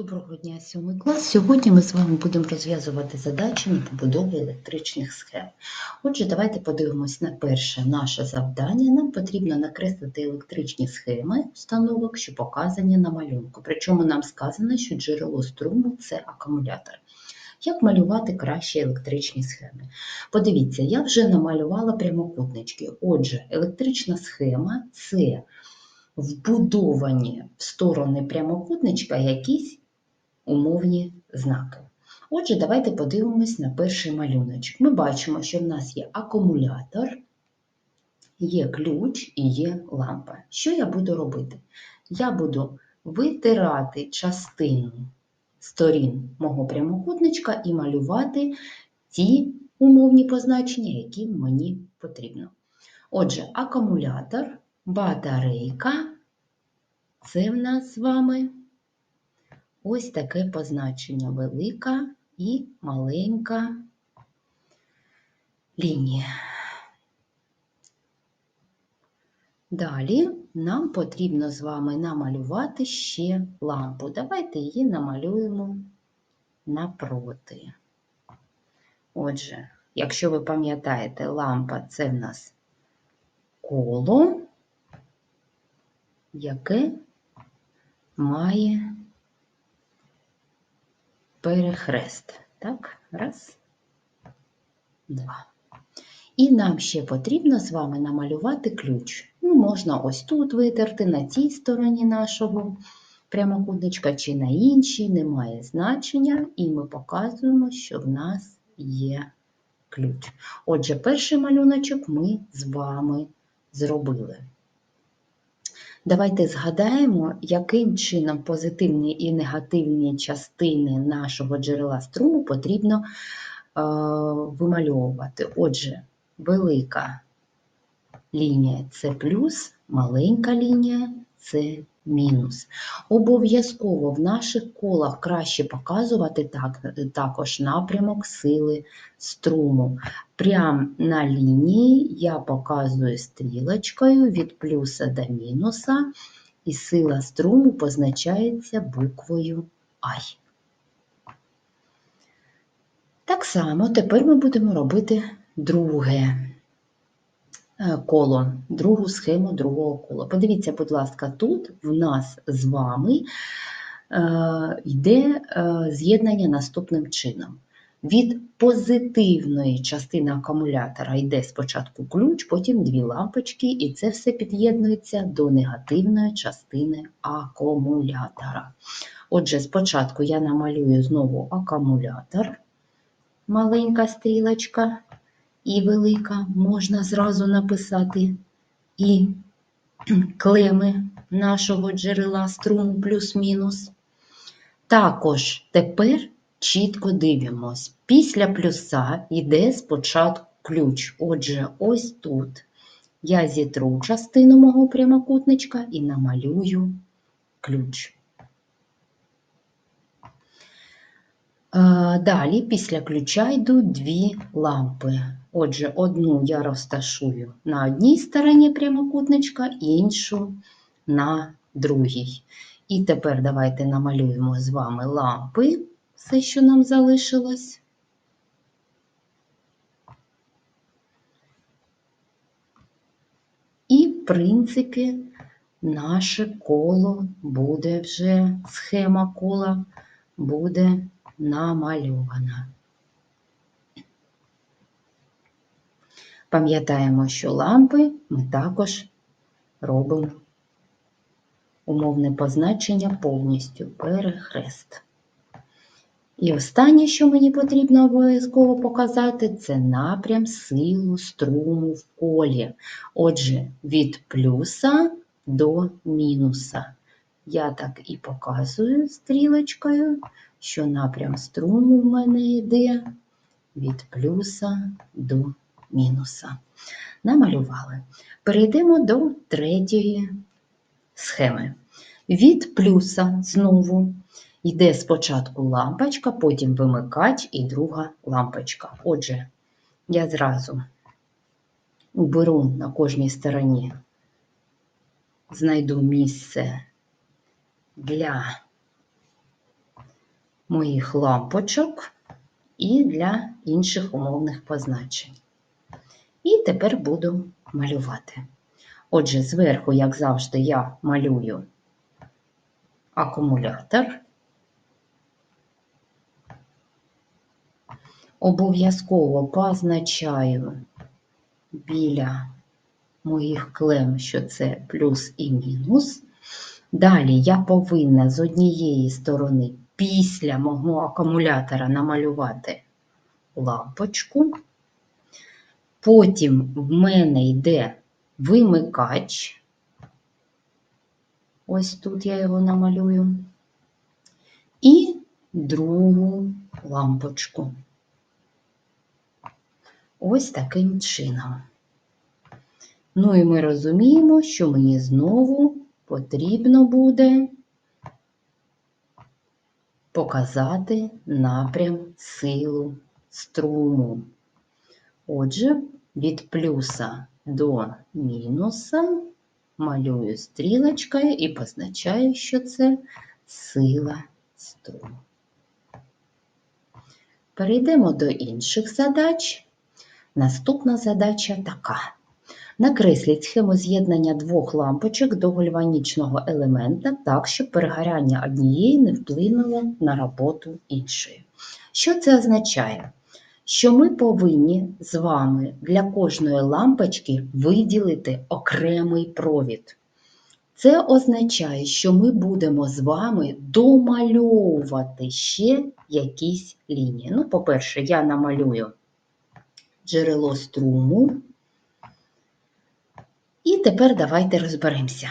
Доброго дня, сьомий клас. Сьогодні ми з вами будемо розв'язувати задачі на побудову електричних схем. Отже, давайте подивимось на перше наше завдання. Нам потрібно накреслити електричні схеми установок, що показані на малюнку. Причому нам сказано, що джерело струму це акумулятор. Як малювати кращі електричні схеми? Подивіться, я вже намалювала прямокутнички. Отже, електрична схема це вбудовані в сторони прямокутничка якісь умовні знаки. Отже, давайте подивимось на перший малюночок. Ми бачимо, що в нас є акумулятор, є ключ і є лампа. Що я буду робити? Я буду витирати частину сторін мого прямокутничка і малювати ті умовні позначення, які мені потрібно. Отже, акумулятор, батарейка це в нас з вами ось таке позначення велика і маленька лінія. Далі нам потрібно з вами намалювати ще лампу. Давайте її намалюємо напроти. Отже, якщо ви пам'ятаєте, лампа це в нас коло, яке має перехрест. Так, раз, два. І нам ще потрібно з вами намалювати ключ. Ну, можна ось тут витерти, на цій стороні нашого прямокутничка чи на іншій, немає значення, і ми показуємо, що в нас є ключ. Отже, перший малюночок ми з вами зробили. Давайте згадаємо, яким чином позитивні і негативні частини нашого джерела струму потрібно е, вимальовувати. Отже, велика лінія це плюс, маленька лінія це мінус. Обов'язково в наших колах краще показувати так, також напрямок сили струму. Прямо на лінії я показую стрілочкою від плюса до мінуса, і сила струму позначається буквою I. Так само тепер ми будемо робити друге коло, другу схему другого кола. Подивіться, будь ласка, тут в нас з вами е, йде е, з'єднання наступним чином. Від позитивної частини акумулятора йде спочатку ключ, потім дві лампочки, і це все під'єднується до негативної частини акумулятора. Отже, спочатку я намалюю знову акумулятор, маленька стрілочка і велика, можна зразу написати і клеми нашого джерела струму плюс-мінус. Також тепер чітко дивимось. Після плюса йде спочатку ключ. Отже, ось тут я зітру частину мого прямокутничка і намалюю ключ. Далі після ключа йдуть дві лампи. Отже, одну я розташую на одній стороні прямокутничка, іншу на другій. І тепер давайте намалюємо з вами лампи все, що нам залишилось. І, в принципі, наше коло буде вже, схема кола буде намальована. Пам'ятаємо, що лампи ми також робимо умовне позначення повністю перехрест. І останнє, що мені потрібно обов'язково показати, це напрям силу струму в колі. Отже, від плюса до мінуса. Я так і показую стрілочкою, що напрям струму в мене йде від плюса до мінуса. Намалювали. Перейдемо до третьої схеми. Від плюса знову Йде спочатку лампочка, потім вимикач і друга лампочка. Отже, я зразу уберу на кожній стороні, знайду місце для моїх лампочок і для інших умовних позначень. І тепер буду малювати. Отже, зверху, як завжди, я малюю акумулятор. Обов'язково позначаю біля моїх клем, що це плюс і мінус. Далі я повинна з однієї сторони після мого акумулятора намалювати лампочку. Потім в мене йде вимикач. Ось тут я його намалюю. І другу лампочку. Ось таким чином. Ну і ми розуміємо, що мені знову потрібно буде показати напрям силу струму. Отже, від плюса до мінуса малюю стрілочкою і позначаю, що це сила струму. Перейдемо до інших задач. Наступна задача така. Накресліть схему з'єднання двох лампочок до гальванічного елемента так, щоб перегоряння однієї не вплинуло на роботу іншої. Що це означає? Що ми повинні з вами для кожної лампочки виділити окремий провід. Це означає, що ми будемо з вами домальовувати ще якісь лінії. Ну, по-перше, я намалюю джерело струму. І тепер давайте розберемося.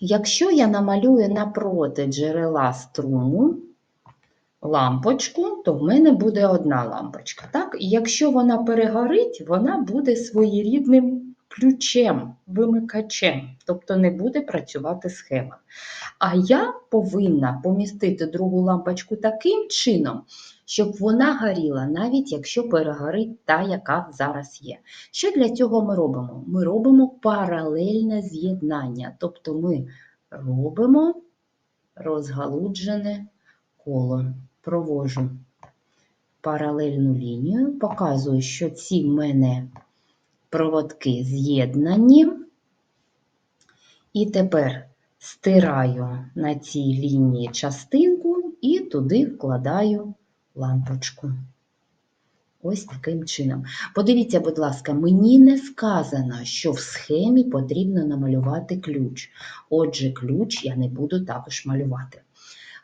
Якщо я намалюю напроти джерела струму лампочку, то в мене буде одна лампочка. Так? І якщо вона перегорить, вона буде своєрідним ключем, вимикачем, тобто не буде працювати схема. А я повинна помістити другу лампочку таким чином, щоб вона горіла, навіть якщо перегорить та, яка зараз є. Що для цього ми робимо? Ми робимо паралельне з'єднання, тобто ми робимо розгалуджене коло. Провожу паралельну лінію, показую, що ці в мене проводки з'єднані. І тепер стираю на цій лінії частинку і туди вкладаю лампочку. Ось таким чином. Подивіться, будь ласка, мені не сказано, що в схемі потрібно намалювати ключ. Отже, ключ я не буду також малювати.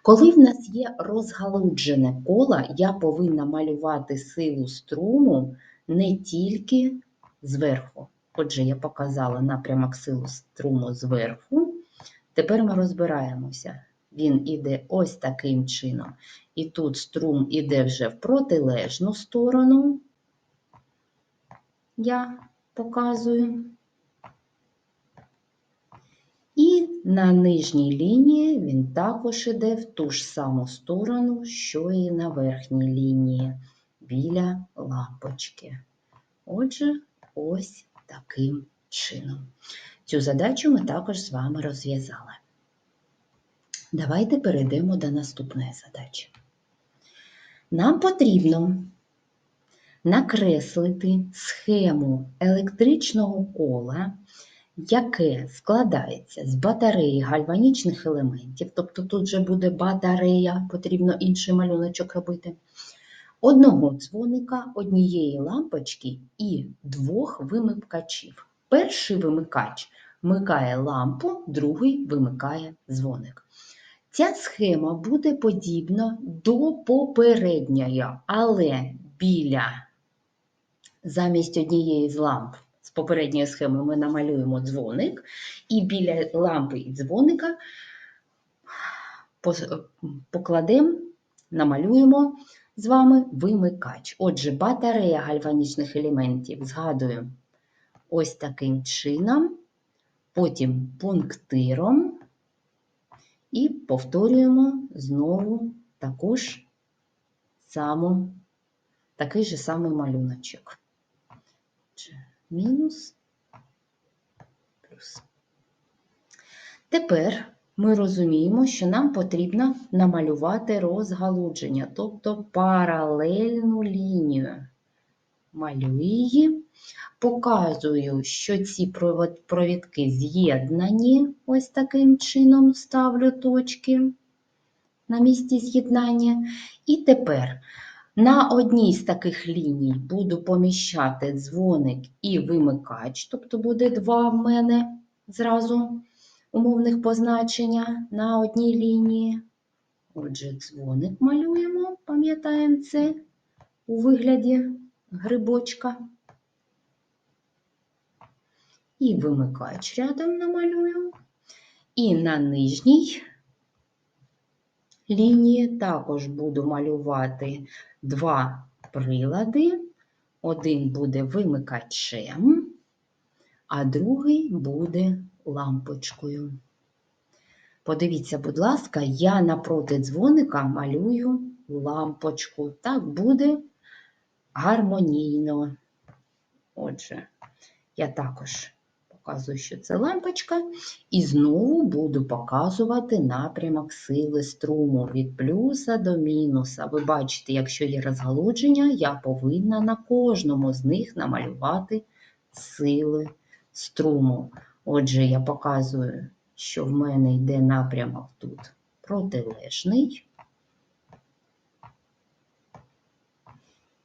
Коли в нас є розгалуджене коло, я повинна малювати силу струму не тільки зверху. Отже, я показала напрямок силу струму зверху. Тепер ми розбираємося. Він іде ось таким чином. І тут струм іде вже в протилежну сторону. Я показую. І на нижній лінії він також іде в ту ж саму сторону, що і на верхній лінії біля лампочки. Отже, ось таким чином. Цю задачу ми також з вами розв'язали. Давайте перейдемо до наступної задачі. Нам потрібно накреслити схему електричного кола, яке складається з батареї гальванічних елементів, тобто тут вже буде батарея, потрібно інший малюночок робити, одного дзвоника, однієї лампочки і двох вимикачів. Перший вимикач вмикає лампу, другий вимикає дзвоник. Ця схема буде подібна до попередньої, але біля замість однієї з ламп з попередньої схеми ми намалюємо дзвоник, і біля лампи і дзвоника покладемо, намалюємо з вами вимикач. Отже, батарея гальванічних елементів згадуємо ось таким чином, потім пунктиром. І повторюємо знову також саму, такий же самий малюночок. Мінус плюс. Тепер ми розуміємо, що нам потрібно намалювати розгалудження, тобто паралельну лінію. Малюю її, показую, що ці провідки з'єднані, ось таким чином ставлю точки на місці з'єднання. І тепер на одній з таких ліній буду поміщати дзвоник і вимикач, тобто буде два в мене зразу умовних позначення на одній лінії. Отже, дзвоник малюємо, пам'ятаємо це у вигляді грибочка. І вимикач рядом намалюю. І на нижній лінії також буду малювати два прилади. Один буде вимикачем, а другий буде лампочкою. Подивіться, будь ласка, я напроти дзвоника малюю лампочку. Так буде гармонійно. Отже, я також показую, що це лампочка, і знову буду показувати напрямок сили струму від плюса до мінуса. Ви бачите, якщо є розгалудження, я повинна на кожному з них намалювати сили струму. Отже, я показую, що в мене йде напрямок тут протилежний.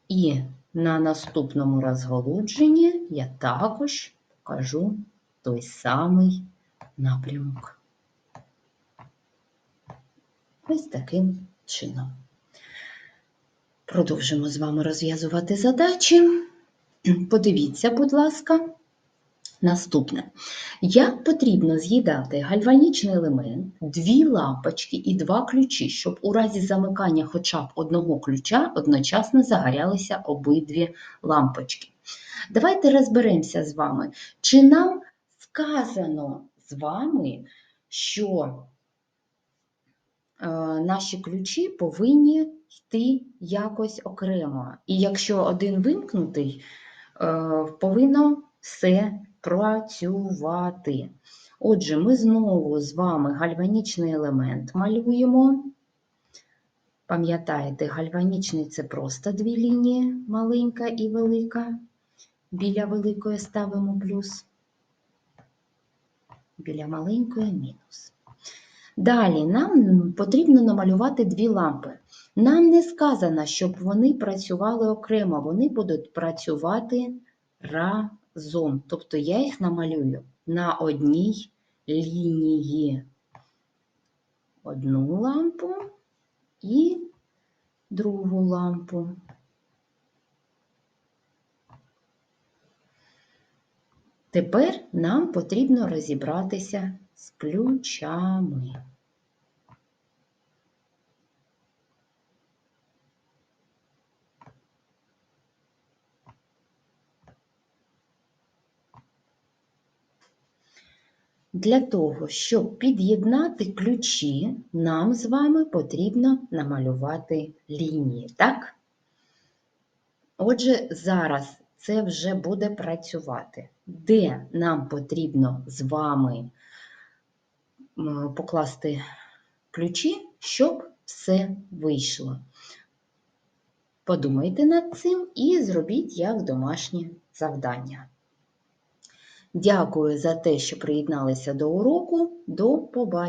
І на наступному розголодженні я також покажу той самий напрямок. Ось таким чином. Продовжимо з вами розв'язувати задачі. Подивіться, будь ласка, наступне. Як потрібно з'їдати гальванічний елемент, дві лампочки і два ключі, щоб у разі замикання хоча б одного ключа одночасно загорялися обидві лампочки. Давайте розберемося з вами, чи нам сказано з вами, що е, наші ключі повинні йти якось окремо. І якщо один вимкнутий, е, повинно все працювати. Отже, ми знову з вами гальванічний елемент малюємо. Пам'ятаєте, гальванічний це просто дві лінії, маленька і велика. Біля великої ставимо плюс, біля маленької мінус. Далі нам потрібно намалювати дві лампи. Нам не сказано, щоб вони працювали окремо, вони будуть працювати разом. Тобто я їх намалюю на одній лінії. Одну лампу і другу лампу. Тепер нам потрібно розібратися з ключами. Для того, щоб під'єднати ключі, нам з вами потрібно намалювати лінії, так? Отже, зараз це вже буде працювати. Де нам потрібно з вами покласти ключі, щоб все вийшло. Подумайте над цим і зробіть як домашнє завдання. Дякую за те, що приєдналися до уроку. До побачення!